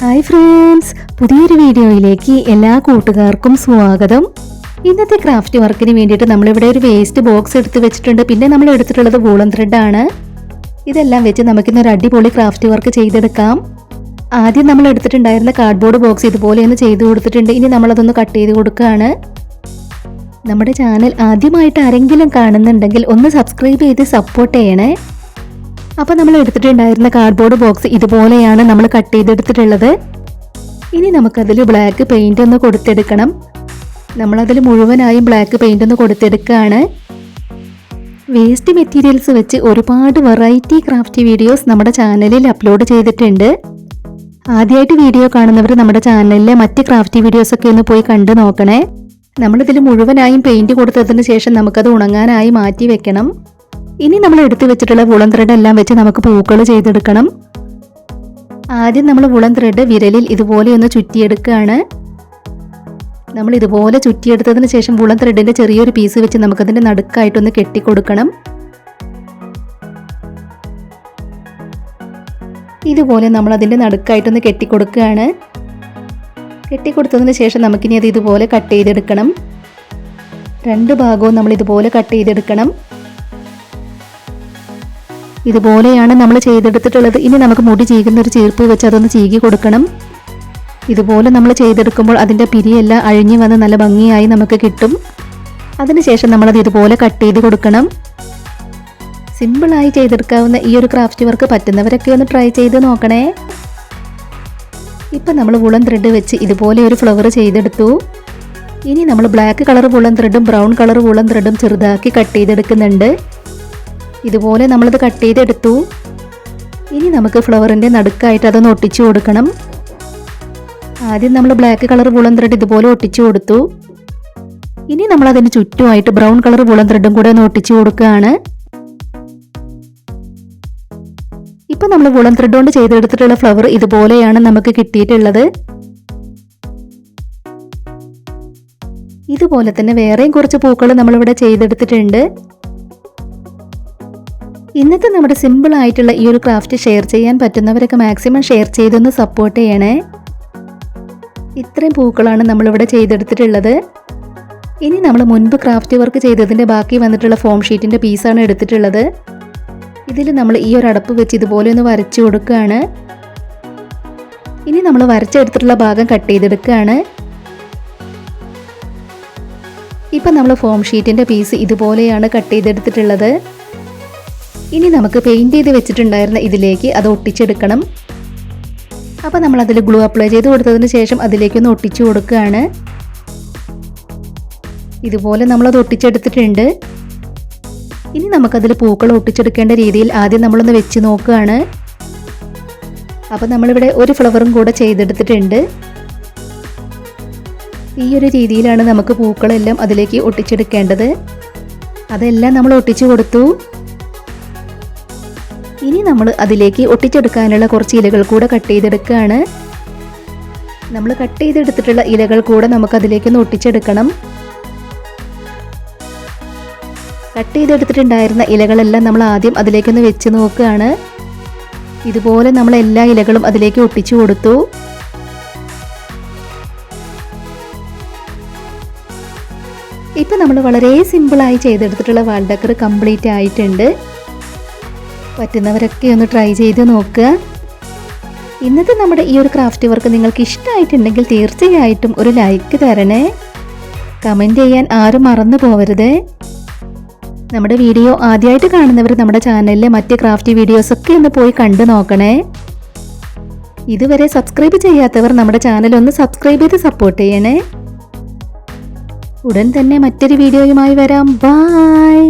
Hi friends പുതിയൊരു വീഡിയോയിലേക്ക് എല്ലാ കൂട്ടുകാർക്കും സ്വാഗതം. ഇന്നത്തെ ക്രാഫ്റ്റ് വർക്കിന് വേണ്ടിയിട്ട് നമ്മളിവിടെ ഒരു വേസ്റ്റ് ബോക്സ് എടുത്ത് വെച്ചിട്ടുണ്ട്. പിന്നെ നമ്മൾ എടുത്തിട്ടുള്ളത് വൂളൻ ത്രെഡാണ് ഇതെല്ലാം വെച്ച് നമുക്കിന്ന് ഒരു അടിപൊളി ക്രാഫ്റ്റ് വർക്ക് ചെയ്തെടുക്കാം. ആദ്യം നമ്മൾ എടുത്തിട്ടുണ്ടായിരുന്ന കാർഡ്ബോർഡ് ബോക്സ് ഇതുപോലെ ഒന്ന് ചെയ്ത് കൊടുത്തിട്ടുണ്ട്. ഇനി നമ്മളതൊന്ന് കട്ട് ചെയ്ത് കൊടുക്കുകയാണ്. നമ്മുടെ ചാനൽ ആദ്യമായിട്ട് ആരെങ്കിലും കാണുന്നുണ്ടെങ്കിൽ ഒന്ന് സബ്സ്ക്രൈബ് ചെയ്ത് സപ്പോർട്ട് ചെയ്യണേ. അപ്പോൾ നമ്മൾ എടുത്തിട്ടുണ്ടായിരുന്ന കാർഡ്ബോർഡ് ബോക്സ് ഇതുപോലെയാണ് നമ്മൾ കട്ട് ചെയ്തെടുത്തിട്ടുള്ളത്. ഇനി നമുക്കതിൽ ബ്ലാക്ക് പെയിന്റ് ഒന്ന് കൊടുത്തെടുക്കണം. നമ്മളതിൽ മുഴുവനായും ബ്ലാക്ക് പെയിന്റ് ഒന്ന് കൊടുത്തെടുക്കുകയാണ്. വേസ്റ്റ് മെറ്റീരിയൽസ് വെച്ച് ഒരുപാട് വെറൈറ്റി ക്രാഫ്റ്റ് വീഡിയോസ് നമ്മുടെ ചാനലിൽ അപ്ലോഡ് ചെയ്തിട്ടുണ്ട്. ആദ്യമായിട്ട് വീഡിയോ കാണുന്നവർ നമ്മുടെ ചാനലിലെ മറ്റ് ക്രാഫ്റ്റ് വീഡിയോസ് ഒക്കെ ഒന്ന് പോയി കണ്ടു നോക്കണേ. നമ്മളിതിൽ മുഴുവനായും പെയിന്റ് കൊടുത്തതിന് ശേഷം നമുക്കത് ഉണങ്ങാനായി മാറ്റി വെക്കണം. ഇനി നമ്മൾ എടുത്തു വെച്ചിട്ടുള്ള വുളൻ ത്രെഡ് എല്ലാം വെച്ച് നമുക്ക് പൂക്കൾ ചെയ്തെടുക്കണം. ആദ്യം നമ്മൾ വുളൻ ത്രെഡ് വിരലിൽ ഇതുപോലെ ഒന്ന് ചുറ്റിയെടുക്കുകയാണ്. നമ്മൾ ഇതുപോലെ ചുറ്റിയെടുത്തതിന് ശേഷം വുളൻ ത്രെഡിന്റെ ചെറിയൊരു പീസ് വെച്ച് നമുക്കതിന്റെ നടുക്കായിട്ടൊന്ന് കെട്ടിക്കൊടുക്കണം. ഇതുപോലെ നമ്മൾ അതിന്റെ നടുക്കായിട്ടൊന്ന് കെട്ടിക്കൊടുക്കുകയാണ്. കെട്ടിക്കൊടുത്തതിന് ശേഷം നമുക്കിനി അത് ഇതുപോലെ കട്ട് ചെയ്തെടുക്കണം. രണ്ട് ഭാഗവും നമ്മൾ ഇതുപോലെ കട്ട് ചെയ്തെടുക്കണം. ഇതുപോലെയാണ് നമ്മൾ ചെയ്തെടുത്തിട്ടുള്ളത്. ഇനി നമുക്ക് മുടി ചീകുന്ന ഒരു ചീർപ്പ് വെച്ച് അതൊന്ന് ചീകി കൊടുക്കണം. ഇതുപോലെ നമ്മൾ ചെയ്തെടുക്കുമ്പോൾ അതിന്റെ പിരിയെല്ലാം അഴിഞ്ഞു വന്ന് നല്ല ഭംഗിയായി നമുക്ക് കിട്ടും. അതിനുശേഷം നമ്മളത് ഇതുപോലെ കട്ട് ചെയ്ത് കൊടുക്കണം. സിമ്പിളായി ചെയ്തെടുക്കാവുന്ന ഈ ഒരു ക്രാഫ്റ്റ് വർക്ക് പറ്റുന്നവരൊക്കെ ഒന്ന് ട്രൈ ചെയ്ത് നോക്കണേ. ഇപ്പം നമ്മൾ വുളൻ ത്രെഡ് വെച്ച് ഇതുപോലെ ഒരു ഫ്ലവർ ചെയ്തെടുത്തു. ഇനി നമ്മൾ ബ്ലാക്ക് കളർ വുളൻ ത്രെഡും ബ്രൗൺ കളർ വുളൻ ത്രെഡും ചെറുതാക്കി കട്ട് ചെയ്തെടുക്കുന്നുണ്ട്. ഇതുപോലെ നമ്മളത് കട്ട് ചെയ്തെടുത്തു. ഇനി നമുക്ക് ഫ്ലവറിന്റെ നടുക്കായിട്ട് അതൊന്ന് ഒട്ടിച്ചു കൊടുക്കണം. ആദ്യം നമ്മൾ ബ്ലാക്ക് കളർ വുളൻ ത്രെഡ് ഇതുപോലെ ഒട്ടിച്ചു കൊടുത്തു. ഇനി നമ്മൾ അതിന് ചുറ്റുമായിട്ട് ബ്രൗൺ കളർ വുളൻ ത്രെഡും കൂടെ ഒന്ന് ഒട്ടിച്ചു കൊടുക്കുകയാണ്. ഇപ്പം നമ്മൾ വുളൻ ത്രെഡ് കൊണ്ട് ചെയ്തെടുത്തിട്ടുള്ള ഫ്ലവർ ഇതുപോലെയാണ് നമുക്ക് കിട്ടിയിട്ടുള്ളത്. ഇതുപോലെ തന്നെ വേറെയും കുറച്ച് പൂക്കൾ നമ്മളിവിടെ ചെയ്തെടുത്തിട്ടുണ്ട്. ഇന്നത്തെ നമ്മുടെ സിമ്പിൾ ആയിട്ടുള്ള ഈ ഒരു ക്രാഫ്റ്റ് ഷെയർ ചെയ്യാൻ പറ്റുന്നവരൊക്കെ മാക്സിമം ഷെയർ ചെയ്തൊന്ന് സപ്പോർട്ട് ചെയ്യണേ. ഇത്രയും പൂക്കളാണ് നമ്മളിവിടെ ചെയ്തെടുത്തിട്ടുള്ളത്. ഇനി നമ്മൾ മുൻപ് ക്രാഫ്റ്റ് വർക്ക് ചെയ്തതിന്റെ ബാക്കി വന്നിട്ടുള്ള ഫോം ഷീറ്റിന്റെ പീസാണ് എടുത്തിട്ടുള്ളത്. ഇതിൽ നമ്മൾ ഈ ഒരു അടപ്പ് വെച്ച് ഇതുപോലെ ഒന്ന് വരച്ചു കൊടുക്കുകയാണ്. ഇനി നമ്മൾ വരച്ചെടുത്തിട്ടുള്ള ഭാഗം കട്ട് ചെയ്തെടുക്കുകയാണ്. ഇപ്പം നമ്മൾ ഫോം ഷീറ്റിന്റെ പീസ് ഇതുപോലെയാണ് കട്ട് ചെയ്തെടുത്തിട്ടുള്ളത്. ഇനി നമുക്ക് പെയിന്റ് ചെയ്ത് വെച്ചിട്ടുണ്ടായിരുന്ന ഇതിലേക്ക് അത് ഒട്ടിച്ചെടുക്കണം. അപ്പോൾ നമ്മൾ അതിൽ ഗ്ലൂ അപ്ലൈ ചെയ്ത് കൊടുത്തതിന് ശേഷം അതിലേക്കൊന്ന് ഒട്ടിച്ചു കൊടുക്കുകയാണ്. ഇതുപോലെ നമ്മളത് ഒട്ടിച്ചെടുത്തിട്ടുണ്ട്. ഇനി നമുക്കതിൽ പൂക്കൾ ഒട്ടിച്ചെടുക്കേണ്ട രീതിയിൽ ആദ്യം നമ്മളൊന്ന് വെച്ച് നോക്കുകയാണ്. അപ്പോൾ നമ്മളിവിടെ ഒരു ഫ്ലവറും കൂടെ ചെയ്തെടുത്തിട്ടുണ്ട്. ഈ ഒരു രീതിയിലാണ് നമുക്ക് പൂക്കളെല്ലാം അതിലേക്ക് ഒട്ടിച്ചെടുക്കേണ്ടത്. അതെല്ലാം നമ്മൾ ഒട്ടിച്ചു കൊടുത്തു. ഇനി നമ്മൾ അതിലേക്ക് ഒട്ടിച്ചെടുക്കാനുള്ള കുറച്ച് ഇലകൾ കൂടെ കട്ട് ചെയ്തെടുക്കുകയാണ് നമ്മൾ കട്ട് ചെയ്തെടുത്തിട്ടുള്ള ഇലകൾ കൂടെ നമുക്ക് അതിലേക്ക് ഒട്ടിച്ചെടുക്കണം. കട്ട് ചെയ്തെടുത്തിട്ടുണ്ടായിരുന്ന ഇലകളെല്ലാം നമ്മൾ ആദ്യം അതിലേക്കൊന്ന് വെച്ച് നോക്കുകയാണ്. ഇതുപോലെ നമ്മൾ എല്ലാ ഇലകളും അതിലേക്ക് ഒട്ടിച്ചു കൊടുത്തു. ഇപ്പം നമ്മൾ വളരെ സിമ്പിളായി ചെയ്തെടുത്തിട്ടുള്ള വാൾ ഡക്കർ കംപ്ലീറ്റ് ആയിട്ടുണ്ട്. പറ്റുന്നവരൊക്കെ ഒന്ന് ട്രൈ ചെയ്ത് നോക്കുക ഇന്നത്തെ നമ്മുടെ ഈ ഒരു ക്രാഫ്റ്റ് വർക്ക് നിങ്ങൾക്ക് ഇഷ്ടമായിട്ടുണ്ടെങ്കിൽ തീർച്ചയായിട്ടും ഒരു ലൈക്ക് തരണേ. കമന്റ് ചെയ്യാൻ ആരും മറന്നു പോവരുത്. നമ്മുടെ വീഡിയോ ആദ്യമായിട്ട് കാണുന്നവർ നമ്മുടെ ചാനലിലെ മറ്റ് ക്രാഫ്റ്റ് വീഡിയോസൊക്കെ ഒന്ന് പോയി കണ്ടു നോക്കണേ. ഇതുവരെ സബ്സ്ക്രൈബ് ചെയ്യാത്തവർ നമ്മുടെ ചാനൽ ഒന്ന് സബ്സ്ക്രൈബ് ചെയ്ത് സപ്പോർട്ട് ചെയ്യണേ. ഉടൻ തന്നെ മറ്റൊരു വീഡിയോയുമായി വരാം. ബായ്